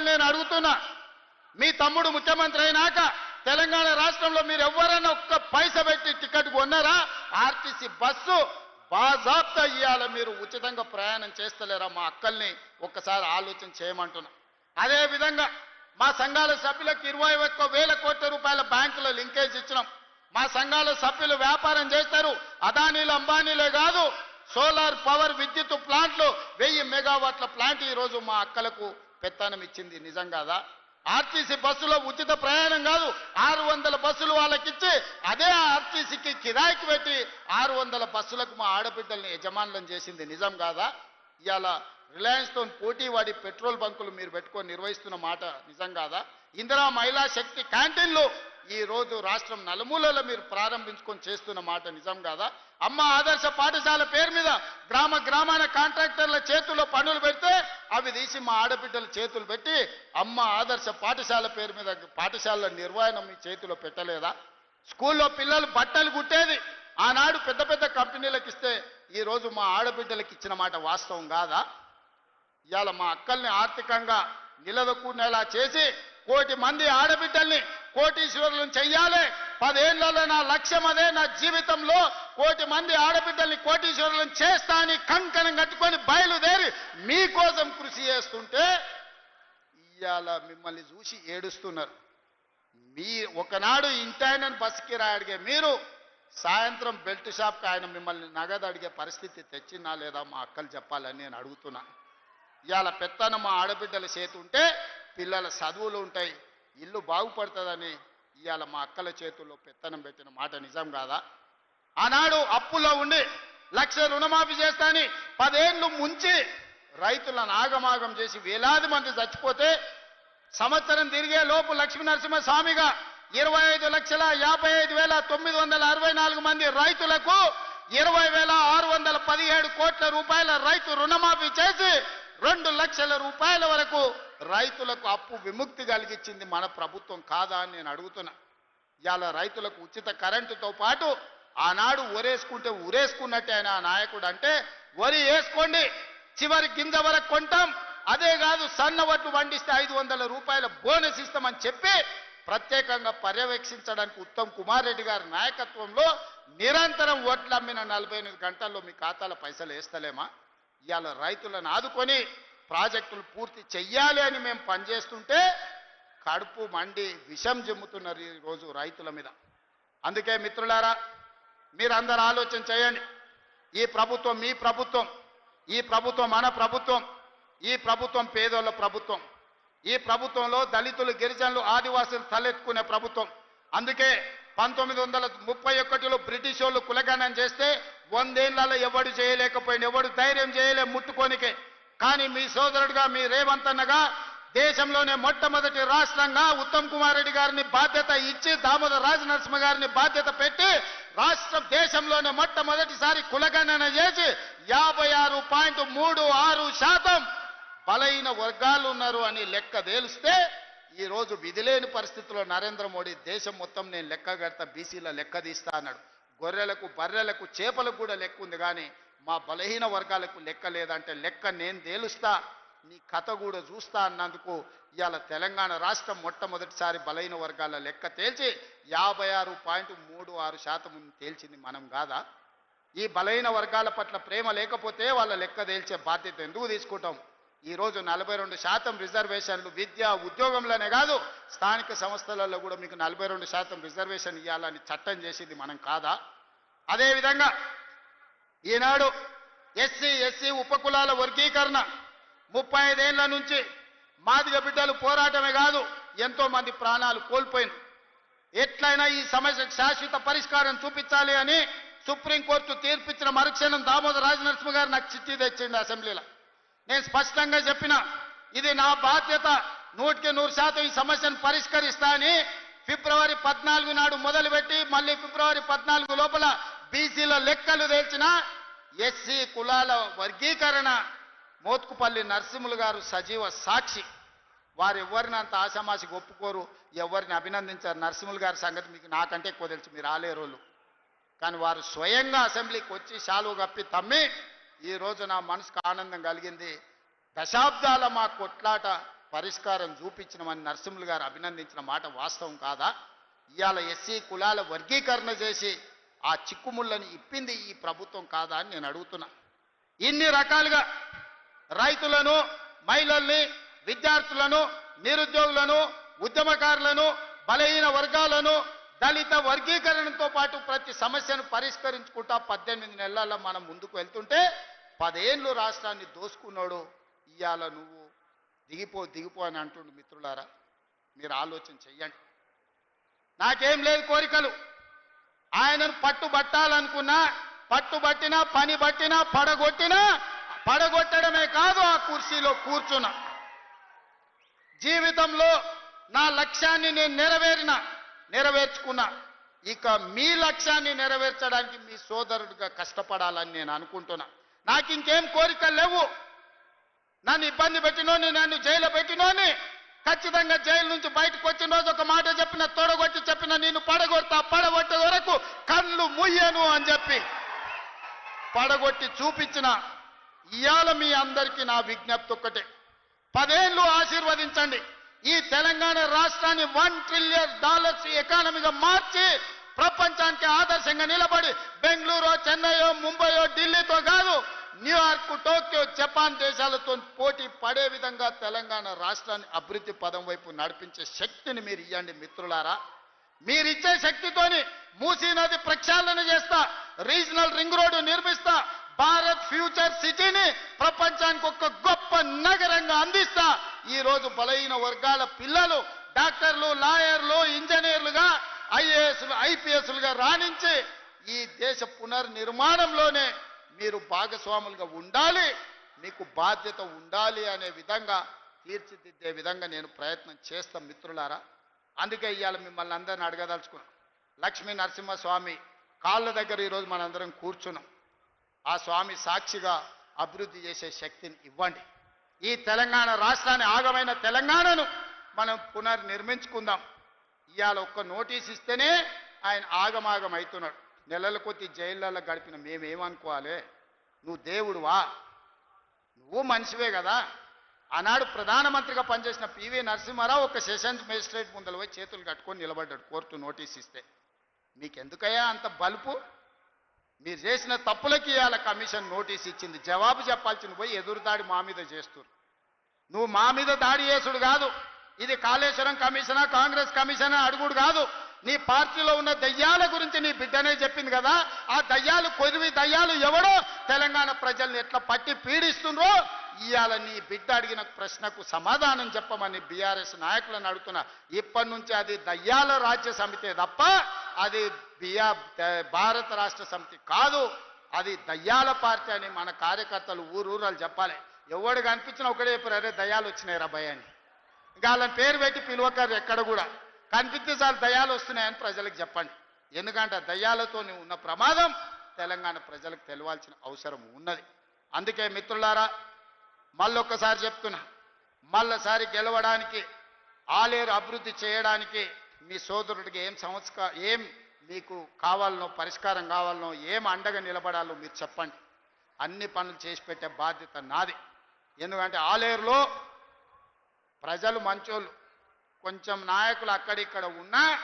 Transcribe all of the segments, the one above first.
మిమ్మల్ని నేను అడుగుతున్నా. మీ తమ్ముడు ముఖ్యమంత్రి అయినాక తెలంగాణ రాష్ట్రంలో మీరు ఎవరైనా ఒక్క పైస పెట్టి టికెట్ కొన్నారా? ఆర్టీసీ బస్సు బాజాబ్తా ఇవ్వాలి మీరు ఉచితంగా ప్రయాణం చేస్తలేరా మా అక్కల్ని? ఒక్కసారి ఆలోచన చేయమంటున్నా. అదే విధంగా మా సంఘాల సభ్యులకు ఇరవై ఒక్క వేల కోట్ల రూపాయల బ్యాంకులో లింకేజ్ ఇచ్చినాం. మా సంఘాల సభ్యులు వ్యాపారం చేస్తారు. అదానీలు అంబానీలే కాదు సోలార్ పవర్ విద్యుత్ ప్లాంట్లు వెయ్యి మెగావాట్ల ప్లాంట్ ఈ రోజు మా అక్కలకు పెత్తనం ఇచ్చింది నిజం కాదా ఆర్టీసీ బస్సులో ఉచిత ప్రయాణం కాదు ఆరు వందల బస్సులు వాళ్ళకిచ్చి అదే ఆర్టీసీకి కిరాయికి పెట్టి ఆరు వందల బస్సులకు మా ఆడబిడ్డల్ని యజమానులను చేసింది నిజం కాదా? ఇవాళ రిలయన్స్తో పోటీ వాడి పెట్రోల్ బంకులు మీరు పెట్టుకొని నిర్వహిస్తున్న మాట నిజం కాదా? ఇందిరా మహిళా శక్తి క్యాంటీన్లు ఈ రోజు రాష్ట్రం నలుమూలలో మీరు ప్రారంభించుకొని చేస్తున్న మాట నిజం కాదా? అమ్మ ఆదర్శ పాఠశాల పేరు మీద గ్రామ గ్రామాన కాంట్రాక్టర్ల చేతుల్లో పనులు పెడితే అవి తీసి మా ఆడబిడ్డల చేతులు పెట్టి అమ్మ ఆదర్శ పాఠశాల పేరు మీద పాఠశాలల నిర్వహణ మీ చేతిలో పెట్టలేదా? స్కూల్లో పిల్లలు బట్టలు కుట్టేది. ఆనాడు పెద్ద పెద్ద కంపెనీలకు ఇస్తే ఈరోజు మా ఆడబిడ్డలకు ఇచ్చిన మాట వాస్తవం కాదా? ఇవాళ మా అక్కల్ని ఆర్థికంగా నిలదొక్కునేలా చేసి కోటి మంది ఆడబిడ్డల్ని కోటీశ్వరులను చెయ్యాలి. పదేళ్ళలో నా లక్ష్యం అదే నా జీవితంలో కోటి మంది ఆడబిడ్డల్ని కోటీశ్వరులను చేస్తా అని కంకణం కట్టుకొని బయలుదేరి మీకోసం కృషి చేస్తుంటే ఇవాళ మిమ్మల్ని చూసి ఏడుస్తున్నారు. మీ ఒకనాడు ఇంటాయనని బస్కి అడిగే మీరు సాయంత్రం బెల్ట్ షాప్కి ఆయన మిమ్మల్ని నగదు అడిగే పరిస్థితి తెచ్చినా లేదా మా అక్కలు చెప్పాలని నేను అడుగుతున్నా. ఇవాళ పెత్తన మా ఆడబిడ్డల చేతి ఉంటే పిల్లల చదువులు ఉంటాయి. ఇల్లు బాగుపడుతుందని ఇవాళ మా అక్కల చేతుల్లో పెత్తనం పెట్టిన మాట నిజం కాదా? ఆనాడు అప్పుల్లో ఉండి లక్ష రుణమాఫీ చేస్తాని పదేళ్ళు ముంచి రైతులను ఆగమాగం చేసి వేలాది మంది చచ్చిపోతే సంవత్సరం తిరిగే లోపు లక్ష్మీనరసింహస్వామిగా స్వామిగా ఇరవై ఐదు లక్షల యాభై ఐదు వేల తొమ్మిది వందల అరవై నాలుగు మంది రైతులకు ఇరవై వేల ఆరు వందల పదిహేడు కోట్ల రూపాయల రైతు రుణమాఫీ చేసి రెండు లక్షల రూపాయల వరకు రైతులకు అప్పు విముక్తి కలిగించింది మన ప్రభుత్వం కాదా అని నేను అడుగుతున్నా. ఇవాళ రైతులకు ఉచిత కరెంటుతో పాటు ఆనాడు ఒరేసుకుంటే ఉరేసుకున్నట్టే ఆయన ఆ నాయకుడు అంటే వరి వేసుకోండి చివరి గింజ వరకు కొంటాం అదే కాదు సన్న వడ్లు పండిస్తే ఐదు వందల రూపాయల బోనస్ ఇస్తామని చెప్పి ప్రత్యేకంగా పర్యవేక్షించడానికి ఉత్తమ్ కుమార్ రెడ్డి గారి నాయకత్వంలో నిరంతరం ఓట్లు అమ్మిన నలభై ఎనిమిది గంటల్లో మీ ఖాతాలో పైసలు వేస్తలేమా? ఇవాళ రైతులను ఆదుకొని ప్రాజెక్టులు పూర్తి చెయ్యాలి అని మేము పనిచేస్తుంటే కడుపు మండి విషం జమ్ముతున్నారు ఈ రోజు రైతుల మీద. అందుకే మిత్రులారా మీరందరూ ఆలోచన చేయండి. ఈ ప్రభుత్వం మీ ప్రభుత్వం ఈ ప్రభుత్వం మన ప్రభుత్వం ఈ ప్రభుత్వం పేదోళ్ళ ప్రభుత్వం ఈ ప్రభుత్వంలో దళితులు గిరిజనులు ఆదివాసులు తలెత్తుకునే ప్రభుత్వం. అందుకే పంతొమ్మిది వందల ముప్పై ఒకటిలో బ్రిటిష్ వాళ్ళు కులగణం చేస్తే వందేళ్ళలో ఎవడు చేయలేకపోయింది ఎవడు ధైర్యం చేయలే ముట్టుకోనికే. కానీ మీ సోదరుడుగా మీ రేవంత్ అన్నగా దేశంలోనే మొట్టమొదటి రాష్ట్రంగా ఉత్తమ్ కుమార్ రెడ్డి గారిని బాధ్యత ఇచ్చి దామోదర్ రాజ నరసింహ గారిని బాధ్యత పెట్టి రాష్ట్రం దేశంలోనే మొట్టమొదటిసారి కులగణన చేసి యాభై ఆరు పాయింట్ మూడు ఆరు శాతం బలైన వర్గాలు ఉన్నారు అని లెక్క తేలిస్తే ఈరోజు విధిలేని పరిస్థితుల్లో నరేంద్ర మోడీ దేశం మొత్తం నేను లెక్క కడతా బీసీల లెక్క తీస్తా అన్నాడు. గొర్రెలకు బర్రెలకు చేపలకు కూడా లెక్క ఉంది కానీ మా బలహీన వర్గాలకు లెక్క లేదంటే లెక్క నేను తేలుస్తా నీ కథ కూడా చూస్తా అన్నందుకు ఇవాళ తెలంగాణ రాష్ట్రం మొట్టమొదటిసారి బలహీన వర్గాల లెక్క తేల్చి యాభై ఆరు పాయింట్ మూడు ఆరు శాతం తేల్చింది మనం కాదా? ఈ బలహీన వర్గాల పట్ల ప్రేమ లేకపోతే వాళ్ళ లెక్క తేల్చే బాధ్యత ఎందుకు తీసుకుంటాం? ఈ రోజు నలభై రెండు శాతం రిజర్వేషన్లు విద్య ఉద్యోగంలోనే కాదు స్థానిక సంస్థలలో కూడా మీకు నలభై రెండు శాతం రిజర్వేషన్ ఇవ్వాలని చట్టం చేసింది మనం కాదా? అదేవిధంగా ఈనాడు ఎస్సీ ఎస్సీ ఉపకులాల వర్గీకరణ ముప్పై ఐదేళ్ళ నుంచి మాదిగ బిడ్డలు పోరాటమే కాదు ఎంతో మంది ప్రాణాలు కోల్పోయింది ఎట్లయినా ఈ సమస్యకు శాశ్వత పరిష్కారం చూపించాలి అని సుప్రీంకోర్టు తీర్పిచ్చిన మరుక్షణం దామోదర రాజనరసింహ గారు నాకు చిట్టి తెచ్చింది అసెంబ్లీలో. నేను స్పష్టంగా చెప్పిన ఇది నా బాధ్యత. నూటికి నూరు శాతం ఈ సమస్యను పరిష్కరిస్తా అని ఫిబ్రవరి పద్నాలుగు నాడు మొదలుపెట్టి మళ్ళీ ఫిబ్రవరి పద్నాలుగు లోపల బీసీల లెక్కలు తేల్చిన ఎస్సీ కులాల వర్గీకరణ. మోత్కుపల్లి నరసింహులు గారు సజీవ సాక్షి. వారు ఎవరిని అంత ఆశామాషికి ఒప్పుకోరు ఎవరిని అభినందించారు. నరసింహులు గారి సంగతి మీకు నాకంటే ఎక్కువ తెలుసు మీరు ఆలేరోళ్ళు కానీ వారు స్వయంగా అసెంబ్లీకి వచ్చి శాలువు కప్పి తమ్మి ఈ రోజు నా మనసుకు ఆనందం కలిగింది. దశాబ్దాల మా కొట్లాట పరిష్కారం చూపించినమని నరసింహులు గారు అభినందించిన మాట వాస్తవం కాదా? ఇవాళ ఎస్సీ కులాల వర్గీకరణ చేసి ఆ చిక్కుముళ్ళని ఇప్పింది ఈ ప్రభుత్వం కాదా అని నేను అడుగుతున్నా. ఇన్ని రకాలుగా రైతులను మహిళల్ని విద్యార్థులను నిరుద్యోగులను ఉద్యమకారులను బలహీన వర్గాలను దళిత వర్గీకరణతో పాటు ప్రతి సమస్యను పరిష్కరించుకుంటా పద్దెనిమిది నెలల్లో మనం ముందుకు వెళ్తుంటే పదేళ్ళు రాష్ట్రాన్ని దోసుకున్నాడు ఇవాళ నువ్వు. దిగిపో దిగిపో అని అంటుండు మిత్రులారా. మీరు ఆలోచన చెయ్యండి. నాకేం లేదు కోరికలు. ఆయనను పట్టుబట్టాలనుకున్నా పట్టుబట్టినా పని బట్టినా పడగొట్టినా పడగొట్టడమే కాదు ఆ కుర్చీలో కూర్చున్నా. జీవితంలో నా లక్ష్యాన్ని నేను నెరవేరిన నెరవేర్చుకున్నా. ఇక మీ లక్ష్యాన్ని నెరవేర్చడానికి మీ సోదరుడిగా కష్టపడాలని నేను అనుకుంటున్నా. నాకు ఇంకేం కోరికలు లేవు. నన్ను ఇబ్బంది పెట్టినోని నన్ను జైలు పెట్టినోని ఖచ్చితంగా జైలు నుంచి బయటకు వచ్చిన రోజు ఒక మాట చెప్పిన తొడగొట్టి చెప్పిన నేను పడగొడతా పడగొట్టే వరకు కళ్ళు ముయ్యను అని చెప్పి పడగొట్టి చూపించిన ఇవాళ మీ అందరికీ నా విజ్ఞప్తి ఒక్కటే. పదేళ్ళు ఆశీర్వదించండి. ఈ తెలంగాణ రాష్ట్రాన్ని వన్ ట్రిలియన్ డాలర్స్ ఎకానమీగా మార్చి ప్రపంచానికి ఆదర్శంగా నిలబడి బెంగళూరు చెన్నైయో ముంబైయో ఢిల్లీతో న్యూయార్క్ టోక్యో జపాన్ దేశాలతో పోటీ పడే విధంగా తెలంగాణ రాష్ట్రాన్ని అభివృద్ధి పదం వైపు నడిపించే శక్తిని మీరు ఇవ్వండి మిత్రులారా. మీరిచ్చే శక్తితోని మూసీ నది ప్రక్షాళన చేస్తా రీజనల్ రింగ్ రోడ్డు నిర్మిస్తా భారత్ ఫ్యూచర్ సిటీని ప్రపంచానికి ఒక గొప్ప నగరంగా అందిస్తా. ఈ రోజు బలహీన వర్గాల పిల్లలు డాక్టర్లు లాయర్లు ఇంజనీర్లుగా ఐఏఎస్లు ఐపీఎస్లుగా రాణించి ఈ దేశ పునర్నిర్మాణంలోనే మీరు భాగస్వాములుగా ఉండాలి మీకు బాధ్యత ఉండాలి అనే విధంగా తీర్చిదిద్దే విధంగా నేను ప్రయత్నం చేస్తాం మిత్రులారా. అందుకే ఇవాళ మిమ్మల్ని అందరిని అడగదలుచుకున్నాం. లక్ష్మీ నరసింహస్వామి కాళ్ళ దగ్గర ఈరోజు మనందరం కూర్చున్నాం. ఆ స్వామి సాక్షిగా అభివృద్ధి చేసే శక్తిని ఇవ్వండి. ఈ తెలంగాణ రాష్ట్రాన్ని ఆగమైన తెలంగాణను మనం పునర్నిర్మించుకుందాం. ఇవాళ ఒక్క నోటీస్ ఇస్తేనే ఆయన ఆగమాగం అవుతున్నాడు. నెలల కొద్ది జైళ్ళలో గడిపిన మేమేమనుకోవాలి? నువ్వు దేవుడువా? నువ్వు మనిషివే కదా. ఆనాడు ప్రధానమంత్రిగా పనిచేసిన పివి నరసింహారావు ఒక సెషన్స్ మేజిస్ట్రేట్ ముందల పోయి చేతులు కట్టుకొని నిలబడ్డాడు కోర్టు నోటీస్ ఇస్తే. మీకెందుకయ్యా అంత బలుపు? మీరు చేసిన తప్పులకి ఇవాళ కమిషన్ నోటీస్ ఇచ్చింది. జవాబు చెప్పాల్సింది పోయి ఎదురుదాడి మా మీద చేస్తురు నువ్వు మా మీద దాడి చేసుడు కాదు. ఇది కాళేశ్వరం కమిషనా కాంగ్రెస్ కమిషనా అడుగుడు కాదు. నీ పార్టీలో ఉన్న దయ్యాల గురించి నీ బిడ్డనే చెప్పింది కదా. ఆ దయ్యాలు కొదివి దయ్యాలు ఎవడో తెలంగాణ ప్రజల్ని ఎట్లా పట్టి పీడిస్తుండ్రో ఇవాళ నీ బిడ్డ అడిగిన ప్రశ్నకు సమాధానం చెప్పమని బీఆర్ఎస్ నాయకులను అడుగుతున్నా. ఇప్పటి నుంచి అది దయ్యాల రాజ్య సమితే తప్ప అది బియా భారత రాష్ట్ర సమితి కాదు. అది దయ్యాల పార్టీ అని మన కార్యకర్తలు ఊరూరాలు చెప్పాలి. ఎవడు కనిపించినా ఒకటే చెప్పారు అరే దయ్యాలు వచ్చినాయి రా భయాన్ని అని. ఇంకా వాళ్ళని పేరు పెట్టి పిలువకారు ఎక్కడ కూడా. కనిపిస్తే చాలు దయ్యాలు వస్తున్నాయని ప్రజలకు చెప్పండి. ఎందుకంటే దయ్యాలతో ఉన్న ప్రమాదం తెలంగాణ ప్రజలకు తెలవాల్సిన అవసరం ఉన్నది. అందుకే మిత్రులారా మళ్ళొక్కసారి చెప్తున్నా మళ్ళసారి గెలవడానికి ఆలేరు అభివృద్ధి చేయడానికి మీ సోదరుడికి ఏం సంస్కార ఏం మీకు కావాలనో పరిష్కారం కావాలనో ఏం అండగా నిలబడాలో మీరు చెప్పండి. అన్ని పనులు చేసి పెట్టే బాధ్యత నాది. ఎందుకంటే ఆలేరులో ప్రజలు మంచోళ్ళు. కొంచెం నాయకులు అక్కడిక్కడ ఉన్నా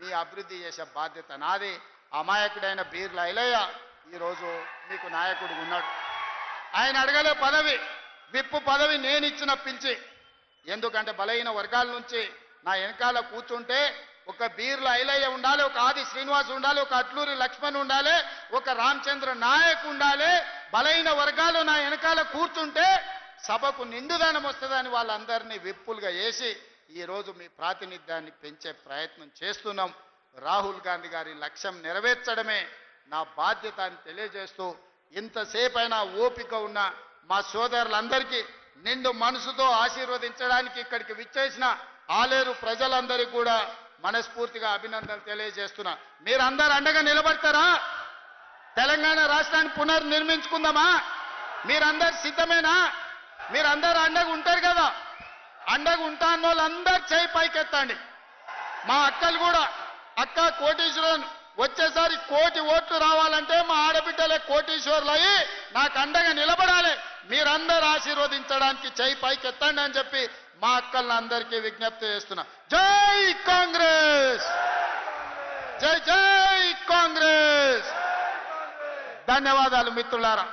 మీ అభివృద్ధి చేసే బాధ్యత నాది. అమాయకుడైన బీర్ల ఐలయ్య ఈరోజు మీకు నాయకుడు ఉన్నాడు. ఆయన అడగలే పదవి విప్పు పదవి నేను ఇచ్చిన పిలిచి. ఎందుకంటే బలహీన వర్గాల నుంచి నా వెనకాల కూర్చుంటే ఒక బీర్ల ఐలయ్య ఉండాలి ఒక ఆది శ్రీనివాస్ ఉండాలి ఒక అట్లూరి లక్ష్మణ్ ఉండాలి ఒక రామచంద్ర నాయక్ ఉండాలి. బలహీన వర్గాలు నా వెనకాల కూర్చుంటే సభకు నిండుదనం వస్తుందని వాళ్ళందరినీ విప్పులుగా వేసి ఈరోజు మీ ప్రాతినిధ్యాన్ని పెంచే ప్రయత్నం చేస్తున్నాం. రాహుల్ గాంధీ గారి లక్ష్యం నెరవేర్చడమే నా బాధ్యత అని తెలియజేస్తూ ఇంతసేపైనా ఓపిక ఉన్న మా సోదరులందరికీ నిండు మనసుతో ఆశీర్వదించడానికి ఇక్కడికి విచ్చేసిన ఆలేరు ప్రజలందరికీ కూడా మనస్ఫూర్తిగా అభినందనలు తెలియజేస్తున్నా. మీరందరూ అండగా నిలబడతారా? తెలంగాణ రాష్ట్రాన్ని పునర్నిర్మించుకుందామా? మీరందరు సిద్ధమేనా? మీరందరూ అండగా ఉంటారు కదా? అండగా ఉంటాను వాళ్ళందరూ చేయి పైకెత్తండి. మా అక్కలు కూడా అక్క కోటీశ్వరులను వచ్చేసారి కోటి ఓట్లు రావాలంటే మా ఆడబిడ్డలే కోటీశ్వరులు అయ్యి నాకు అండగా నిలబడాలి. మీరందరూ ఆశీర్వదించడానికి చేయి పైకెత్తండి అని చెప్పి మా అక్కలందరికీ విజ్ఞప్తి చేస్తున్నా. జై కాంగ్రెస్! జై జై కాంగ్రెస్! ధన్యవాదాలు మిత్రులారా.